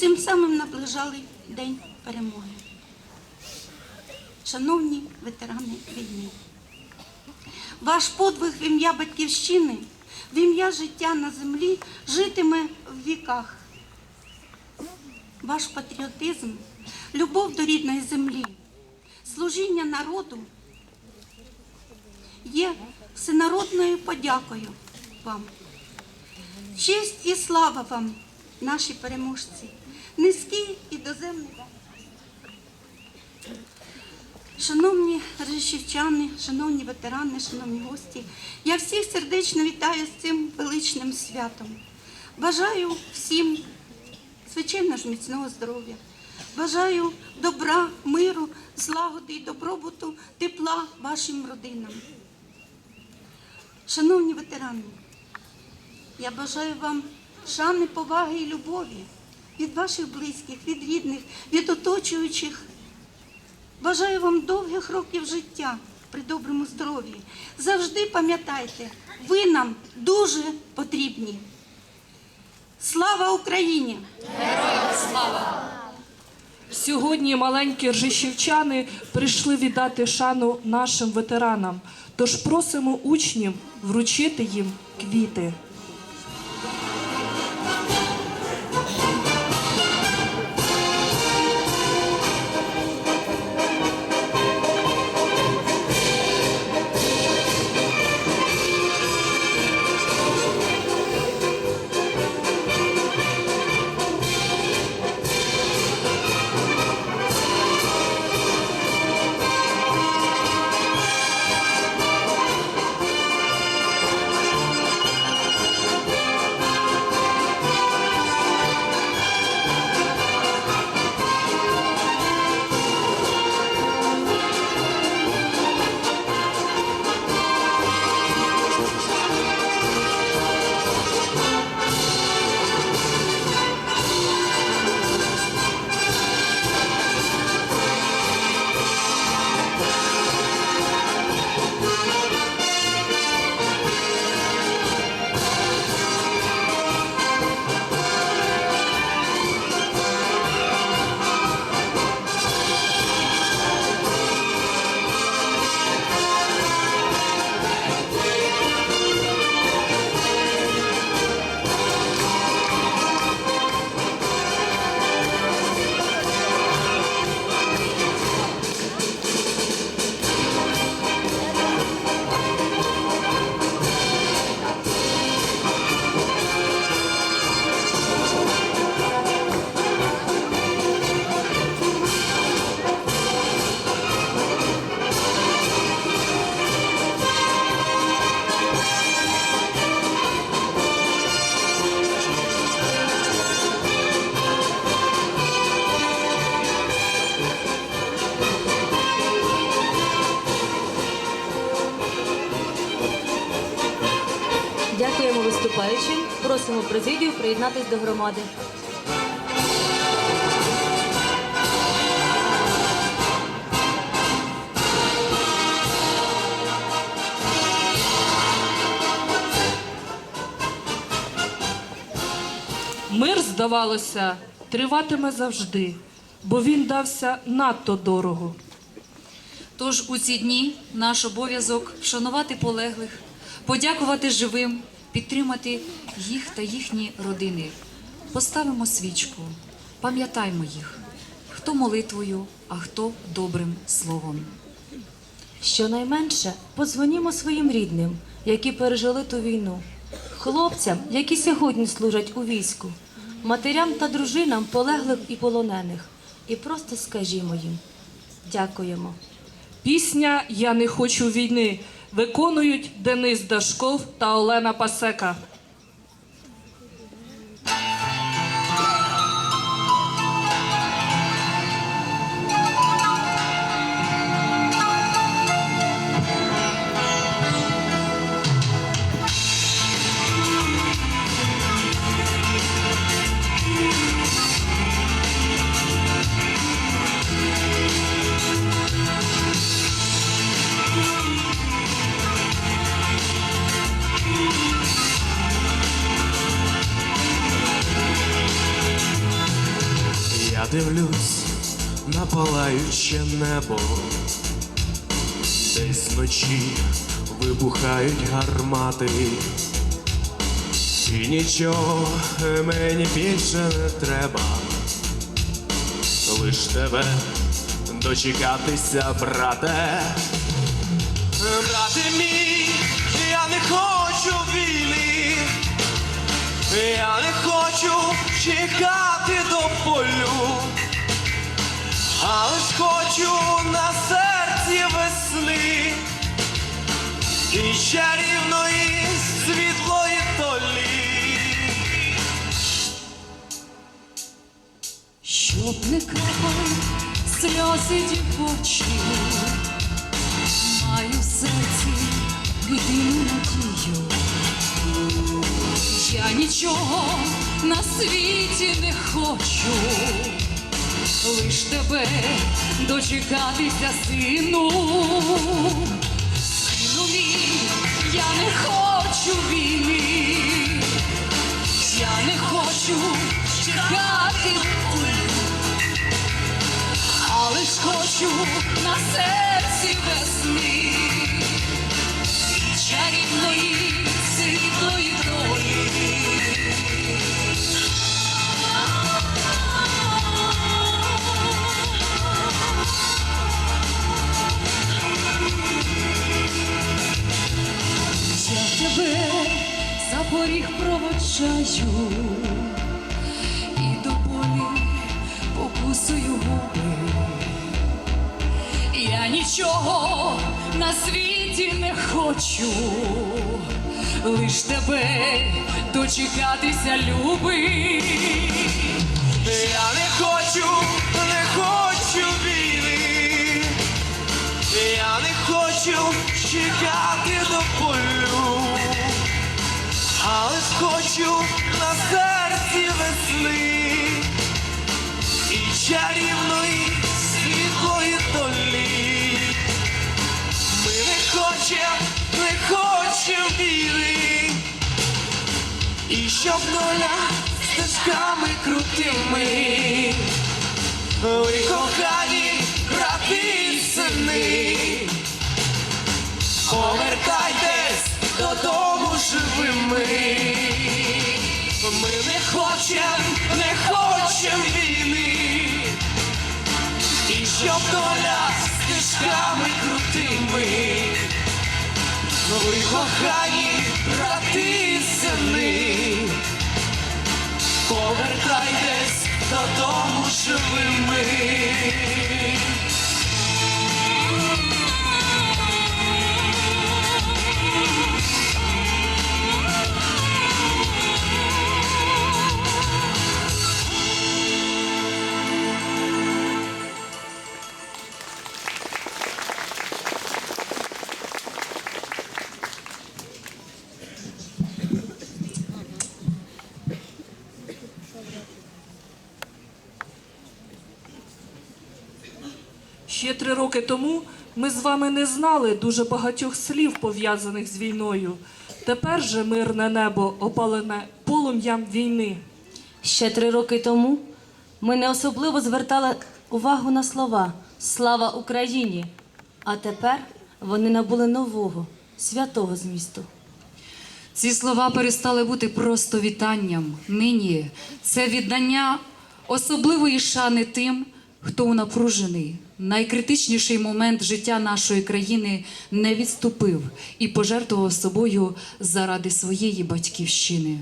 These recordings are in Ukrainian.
цим самим наближали День перемоги. Шановні ветерани війни, ваш подвиг в ім'я Батьківщини, в ім'я життя на землі житиме в віках. Ваш патріотизм, любов до рідної землі, служіння народу є всенародною подякою вам. Честь і слава вам, наші переможці, низький і доземний. Шановні режисівчани, шановні ветерани, шановні гості, я всіх сердечно вітаю з цим величним святом. Бажаю всім, звичайно ж, міцного здоров'я. Бажаю добра, миру, злагоди і добробуту, тепла вашим родинам. Шановні ветерани, я бажаю вам шани, поваги і любові від ваших близьких, від рідних, від оточуючих. Бажаю вам довгих років життя при доброму здоров'ї. Завжди пам'ятайте, ви нам дуже потрібні. Слава Україні! Героям слава! Сьогодні маленькі ржищівчани прийшли віддати шану нашим ветеранам. Тож просимо учнів вручити їм квіти. Просимо президію приєднатись до громади. Мир, здавалося, триватиме завжди, бо він дався надто дорого. Тож у ці дні наш обов'язок вшанувати полеглих, подякувати живим, підтримати їх та їхні родини. Поставимо свічку, пам'ятаймо їх, хто молитвою, а хто добрим словом. Щонайменше подзвонімо своїм рідним, які пережили ту війну, хлопцям, які сьогодні служать у війську, матерям та дружинам полеглих і полонених. І просто скажімо їм дякуємо. Пісня Я не хочу війни виконують Денис Дашков та Олена Пасека. Палаюче небо, десь вночі вибухають гармати, і нічого мені більше не треба, лиш тебе дочекатися, брате. Брате мій, я не хочу війни. Я не хочу чекати до полю, хочу на серці весни і чарівної світлої толі. Щоб не крапали сльози дівочі, маю в серці єдину надію. Я нічого на світі не хочу, лиш тебе дочекатися, сину. Сину мій, я не хочу війни. Я не хочу чекати, але ж хочу на серці весни чарівної проводжаю і до болі покусую губи. Я нічого на світі не хочу, лиш тебе дочекатися любий. Я не хочу, не хочу війни. Я не хочу чекати до полю, але ж хочу на серці весни і чарівної світлої долі. Ми не хочем, не хочем війни, і щоб доля стежками крутими. Ви кохані брати сини, повертайтесь додому живими. Ми не хочем, не хочем війни, і щоб доля стежками крутими. Ви кохані брати сини, повертайтесь додому живими. Ще три роки тому ми з вами не знали дуже багатьох слів, пов'язаних з війною. Тепер же мирне небо опалене полум'ям війни. Ще три роки тому ми не особливо звертали увагу на слова Слава Україні! А тепер вони набули нового, святого змісту. Ці слова перестали бути просто вітанням. Нині це віддання особливої шани тим, хто у напружений, найкритичніший момент життя нашої країни не відступив і пожертвував собою заради своєї батьківщини.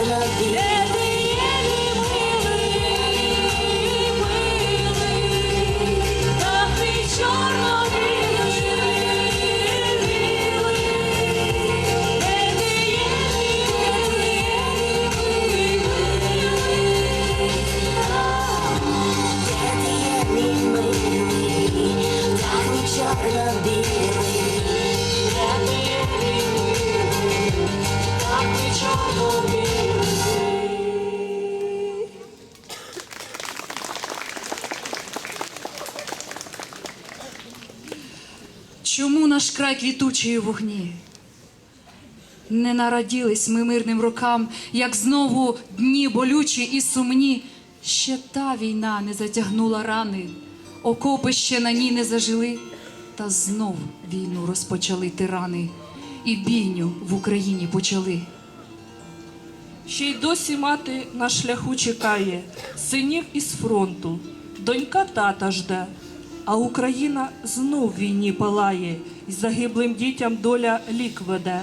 Де ти у вогні? Не нараділись ми мирним рокам, як знову дні болючі і сумні. Ще та війна не затягнула рани, окопи ще на ній не зажили, та знов війну розпочали тирани, і бійню в Україні почали. Ще й досі мати на шляху чекає синів із фронту, донька тата жде, а Україна знов війні палає, й загиблим дітям доля лік веде.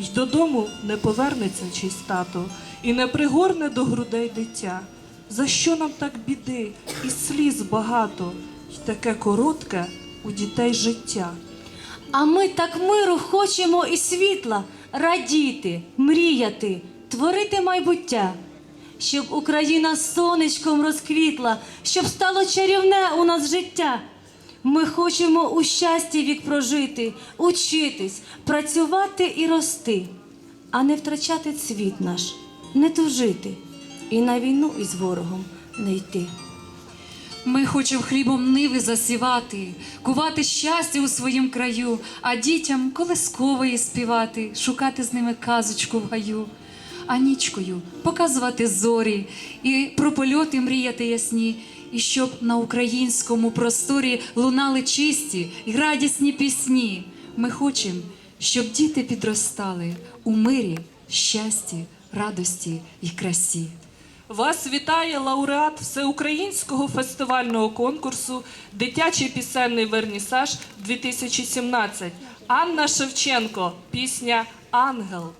Й додому не повернеться чийсь тато, і не пригорне до грудей дитя. За що нам так біди, і сліз багато, й таке коротке у дітей життя. А ми так миру хочемо і світла, радіти, мріяти, творити майбуття, щоб Україна сонечком розквітла, щоб стало чарівне у нас життя. Ми хочемо у щасті вік прожити, учитись, працювати і рости, а не втрачати цвіт наш, не тужити і на війну із ворогом не йти. Ми хочемо хлібом ниви засівати, кувати щастя у своїм краю, а дітям колискової співати, шукати з ними казочку в гаю, а нічкою показувати зорі і про польоти мріяти ясні, і щоб на українському просторі лунали чисті й радісні пісні. Ми хочемо, щоб діти підростали у мирі, щасті, радості й красі. Вас вітає лауреат всеукраїнського фестивального конкурсу Дитячий пісенний вернісаж 2017 Анна Шевченко. Пісня Ангел.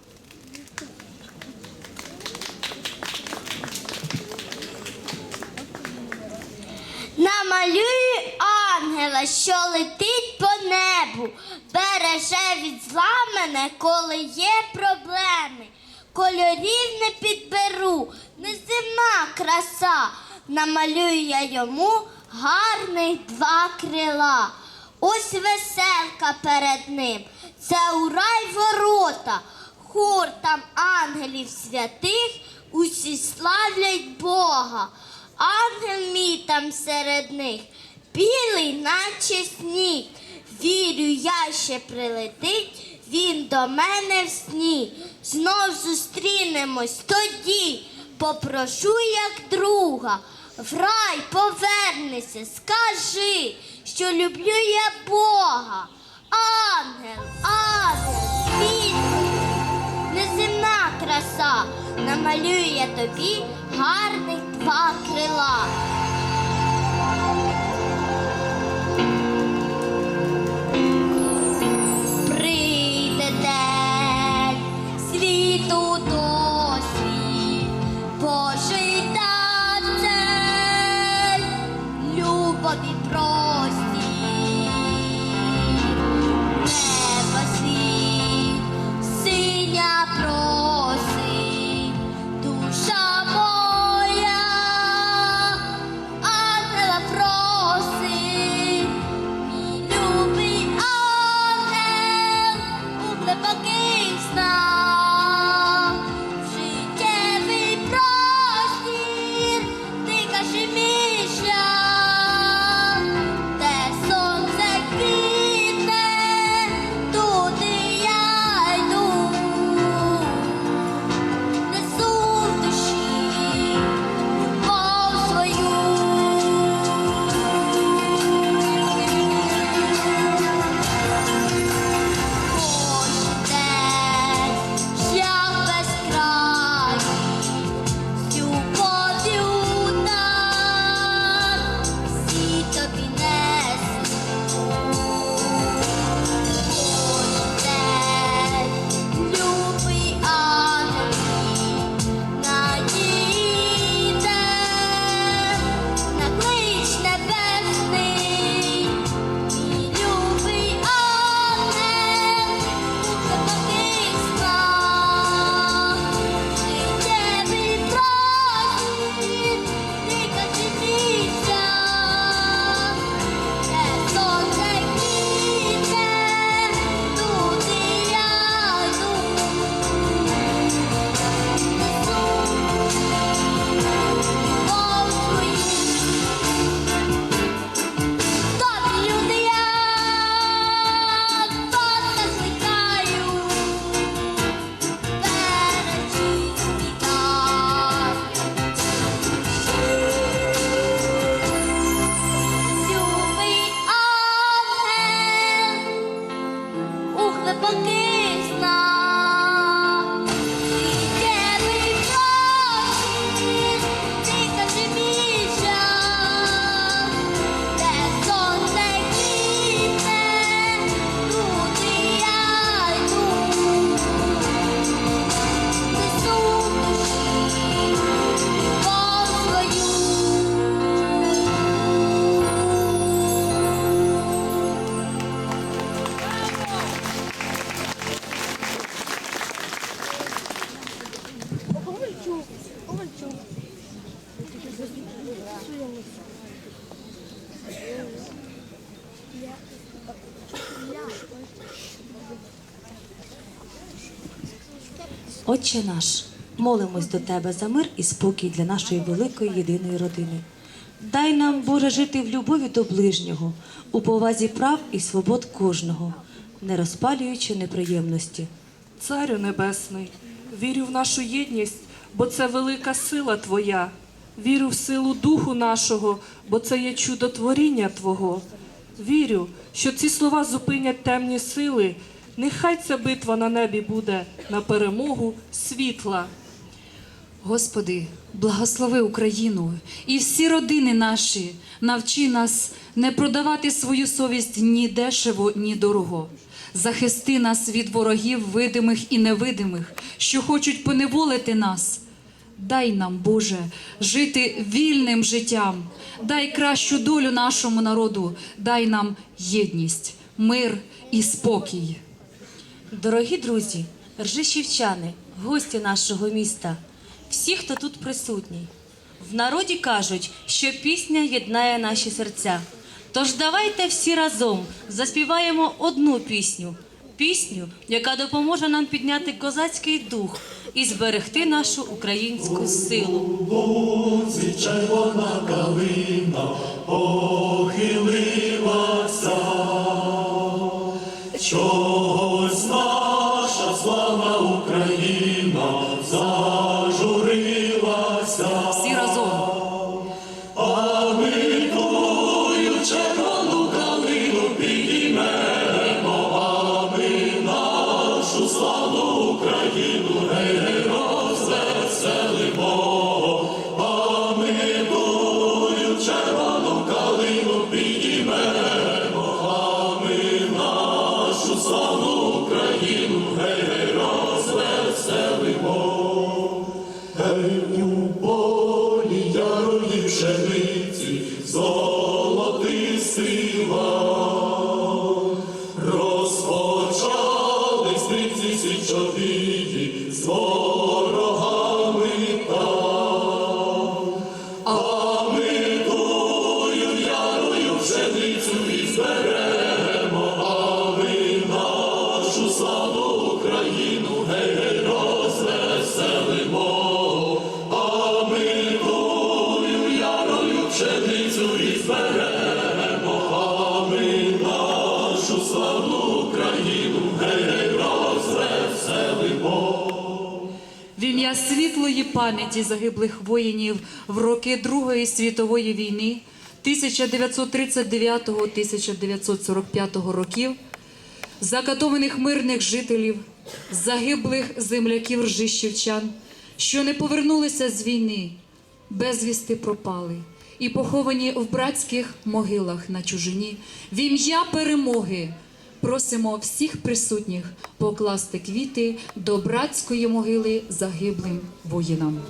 Намалюю ангела, що летить по небу, береже від зла мене, коли є проблеми. Кольорів не підберу, неземна краса. Намалюю я йому гарних два крила. Ось веселка перед ним, це у рай ворота. Хор там ангелів святих, усі славлять Бога. Ангел мій там серед них, білий, наче сніг. Вірю, я ще прилетить, він до мене в сні. Знов зустрінемось тоді, попрошу, як друга. В рай повернися, скажи, що люблю я Бога. Ангел, ангел, світлий, неземна краса намалює тобі гарних два Отче наш, молимось до Тебе за мир і спокій для нашої великої єдиної родини. Дай нам, Боже, жити в любові до ближнього, у повазі прав і свобод кожного, не розпалюючи неприємності. Царю Небесний, вірю в нашу єдність, бо це велика сила Твоя. Вірю в силу Духу нашого, бо це є чудотворіння Твого. Вірю, що ці слова зупинять темні сили. Нехай ця битва на небі буде на перемогу світла. Господи, благослови Україну і всі родини наші, навчи нас не продавати свою совість ні дешево, ні дорого. Захисти нас від ворогів видимих і невидимих, що хочуть поневолити нас. Дай нам, Боже, жити вільним життям, дай кращу долю нашому народу, дай нам єдність, мир і спокій. Дорогі друзі, ржищівчани, гості нашого міста, всі, хто тут присутній. В народі кажуть, що пісня єднає наші серця. Тож давайте всі разом заспіваємо одну пісню. Пісню, яка допоможе нам підняти козацький дух і зберегти нашу українську силу. Чогось наша славна Україна пам'яті загиблих воїнів в роки Другої світової війни 1939-1945 років, закатованих мирних жителів, загиблих земляків ржищівчан, що не повернулися з війни, безвісти пропали і поховані в братських могилах на чужині в ім'я перемоги. Просимо всіх присутніх покласти квіти до братської могили загиблим воїнам.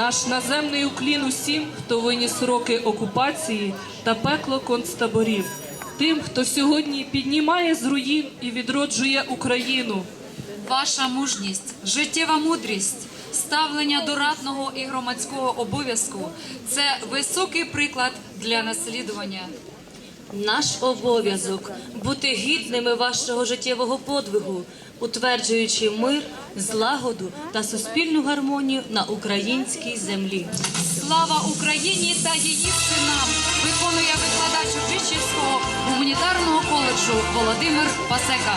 Наш наземний уклін усім, хто виніс роки окупації та пекло концтаборів, тим, хто сьогодні піднімає з руїн і відроджує Україну. Ваша мужність, життєва мудрість, ставлення до ратного і громадського обов'язку це високий приклад для наслідування. Наш обов'язок бути гідними вашого життєвого подвигу, утверджуючи мир, злагоду та суспільну гармонію на українській землі. Слава Україні та її синам! Виконує викладач Ужичівського гуманітарного коледжу Володимир Пасека.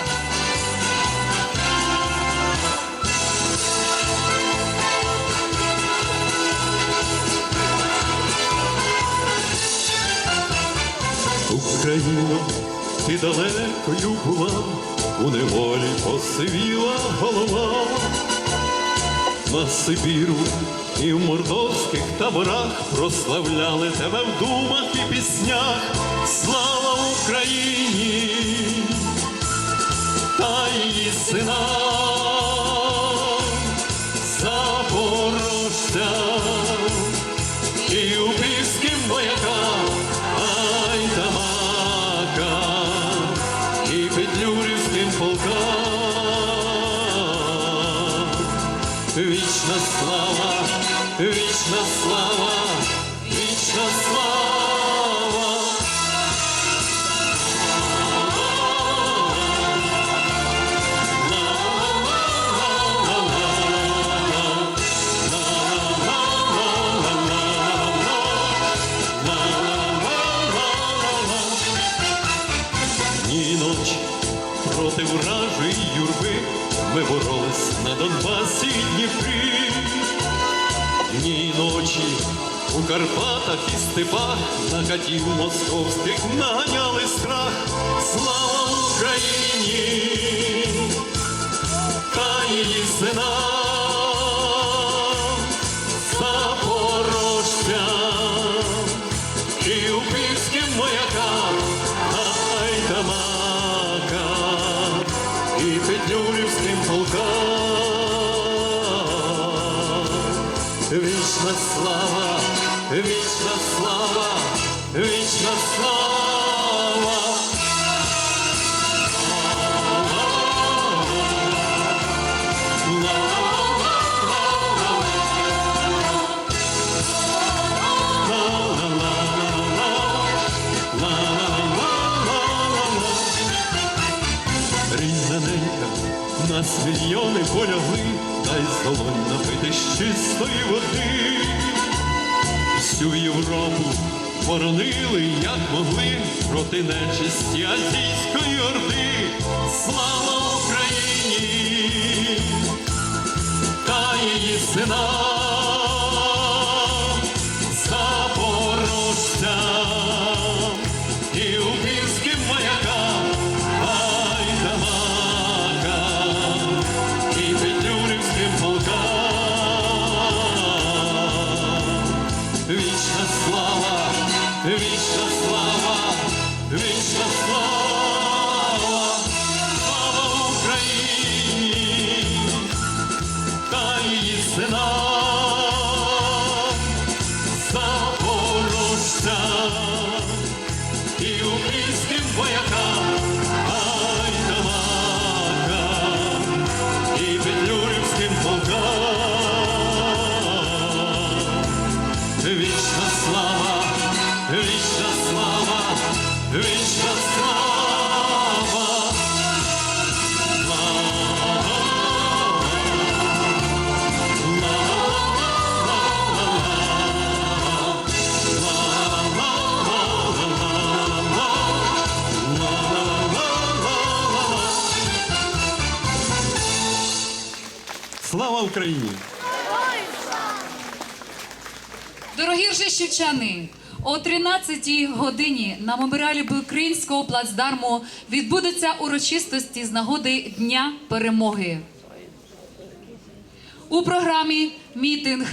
Україна, ти далекою була, у неволі посивіла голова. На Сибіру і в мордовських таборах прославляли тебе в думах і піснях. Слава Україні ми на Донбасі і Дніпрі. і ночі у Карпатах і степах на катів московських наганяли страх. Слава Україні! Та її синам, нас мільйони полягли, дай й солонь напити з чистої води. Всю Європу боронили, як могли, проти нечисті азійської орди. Слава Україні! Та її синам, і Дорогі о 13-й годині на меморіалі Українського плацдарму відбудуться урочистості з нагоди Дня перемоги. У програмі мітинг